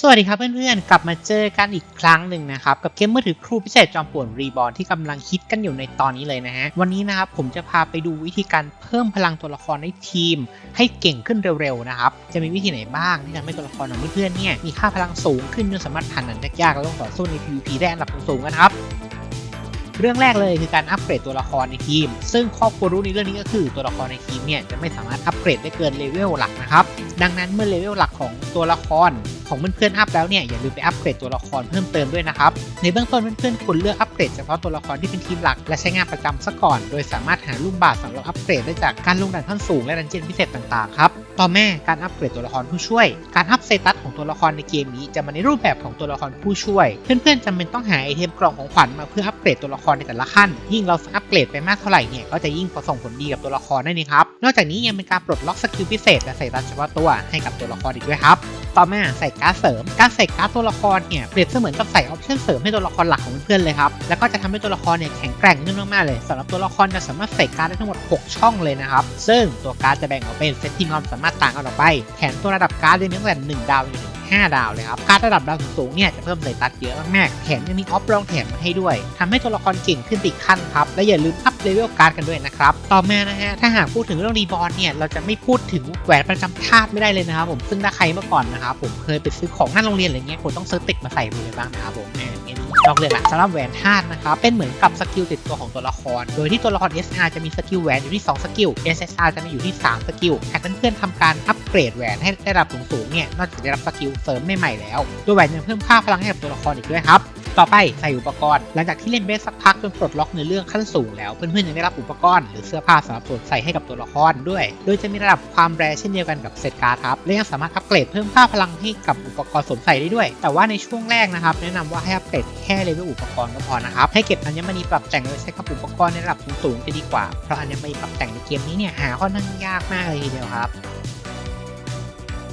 สวัสดีครับเพื่อนๆ กลับมาเจอกันอีกครั้งหนึ่งนะครับ กับเกมมือถือครูพิเศษจอมป่วนรีบอลที่กำลังฮิตกันอยู่ในตอนนี้เลยนะฮะ วันนี้นะครับผมจะพาไปดูวิธีการเพิ่มพลังตัวละครในทีม ให้เก่งขึ้นเร็วๆนะครับ จะมีวิธีไหนบ้างที่ทำให้ตัวละครของเพื่อนๆเนี่ยมีค่าพลังสูงขึ้นจนสามารถผ่านอันยากๆและต้องต่อสู้ใน PVP ได้อันดับสูงๆกันครับ เรื่องแรกเลยคือการอัปเกรดตัวละครในทีม ซึ่งข้อควรรู้ในเรื่องนี้ก็คือตัวละครในทีมเนี่ยจะไม่สามารถอัปเกรดได้เกินเลเวลหลักนะครับ ดังนั้นเมื่อเลเวลหลักของตัวละครของเพื่อนๆอัพแล้วเนี่ยอย่าลืมไปอัปเกรดตัวละครเพิ่มเติมด้วยนะครับ ในเบื้องต้นเพื่อนๆควรเลือกอัปเกรดเฉพาะตัวละครที่เป็นทีมหลัก และใช้งานประจำซะก่อน โดยสามารถหาลูกบาศก์สำหรับอัปเกรดได้จากการลงดันขั้นสูงและดันเจียนพิเศษต่างๆครับต่อแม่การอัปเกรดตัวละครผู้ช่วย การอัพสเตตัสของตัวละครในเกมนี้จะมาในรูปแบบของตัวละครผู้ช่วย เพื่อนๆจำเป็นต้องหาไอเทมกล่องของขวัญมาเพื่ออัปเกรดตัวละครในแต่ละขั้น ยิ่งเราอัปเกรดไปมากเท่าไหร่เนี่ยก็จะยิ่งส่งผลดีกับตัวละครนั่นเองครับนอกจากนี้ยังเป็นการปลดล็อกสกิลพิเศษและใส่ตัดเฉพาะตัวให้กับตัวละครอีกด้วยครับต่อมาใส่การ์ดเสริม การใส่การ์ดตัวละครเนี่ยเปรียบเสมือนกับใส่ออปชั่นเสริมให้ตัวละครหลักของเพื่อนเลยครับ แล้วก็จะทำให้ตัวละครเนี่ยแข็งแกร่งขึ้นมากๆเลยสำหรับตัวละครจะสามารถใส่การ์ดได้ทั้งหมด 6 ช่องเลยนะครับ ซึ่งตัวการ์ดจะแบ่งออกเป็นเซตที่มีความสามารถต่างกันออกไป แถมตัวระดับการ์ดเลยมีตั้งแต่1ดาวจนถึง 5 ดาวเลยครับ การระดับดาวสูงๆเนี่ยจะเพิ่มใส่ตัดเยอะมากๆ แถมยังมีออฟรองแถมมาให้ด้วยทำให้ตัวละครเก่งขึ้นอีกขั้นครับ และอย่าลืมอัพเลเวลการ์ดกันด้วยนะครับ ต่อมานะฮะ ถ้าหากพูดถึงเรื่องรีบอร์เนี่ย เราจะไม่พูดถึงแหวนประจำชาติไม่ได้เลยนะครับผม ซึ่งถ้าใครเมื่อก่อนนะครับผมเคยไปซื้อของหน้าโรงเรียนอะไรเงี้ยผมต้องซื้อติดมาใส่มือบ้างนะครับผมนนี้นอกเรื่องละสำหรับแหวนธาตุนะครับ เป็นเหมือนกับสกิลติดตัวของตัวละคร โดยที่ตัวละคร SR จะมีสกิลแหวนอยู่ที่ 2 สกิล SSR จะมีอยู่ที่ 3 สกิลหากเพื่อนๆทำการอัปเก รดแหวนให้ได้ระดับสูงๆเนี่ยนอกจากได้รับสกิลเสริมใหม่ๆแล้วตัวแหวนยังเพิ่มค่าพลังให้กับตัวละครอีกด้วยครับต่อไปใส่อุปกรณ์หลังจากที่เล่นเบสสักพักจนปลดล็อกในเรื่องขั้นสูงแล้วเพื่อนๆยังได้รับอุปกรณ์หรือเสื้อผ้าสำหรับสวมใส่ให้กับตัวละครด้วย โดยจะมีระดับความแรงเช่นเดียวกันกับเซตการ์ดครับและยังสามารถอัปเกรดเพิ่มค่าพลังให้กับอุปกรณ์สวมใส่ได้ด้วย แต่ว่าในช่วงแรกนะครับแนะนำว่าให้อัปเกรดแค่เลเวลอุปกรณ์ก็พอนะครับให้เก็บอัญมณีปรับแต่งโดยใช้กับอุปกรณ์ในระดับสูงๆจะดีกว่าเพราะอัญมณีปรับแต่งในเกมนี้เนี่ยหาค่อนข้างยากมากเลยทีเดียวครับ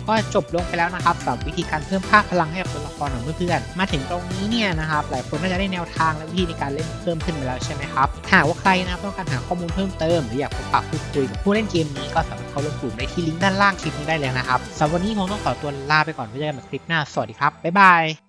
ก็จบลงไปแล้วนะครับสำหรับวิธีการเพิ่มค่าพลังให้กับตัวละครของเพื่อนๆมาถึงตรงนี้เนี่ยนะครับหลายคนน่าจะได้แนวทางและวิธีในการเล่นเพิ่มขึ้นไปแล้วใช่ไหมครับหากว่าใครนะต้องการหาข้อมูลเพิ่มเติมหรืออยากพบปะพูดคุยกับผู้เล่นเกมนี้ก็สามารถเข้าร่วมกลุ่มได้ที่ลิงก์ด้านล่างคลิปนี้ได้เลยนะครับสำหรับวันนี้คงต้องขอตัวลาไปก่อนไว้เจอกันใหม่คลิปหน้าสวัสดีครับบ๊ายบาย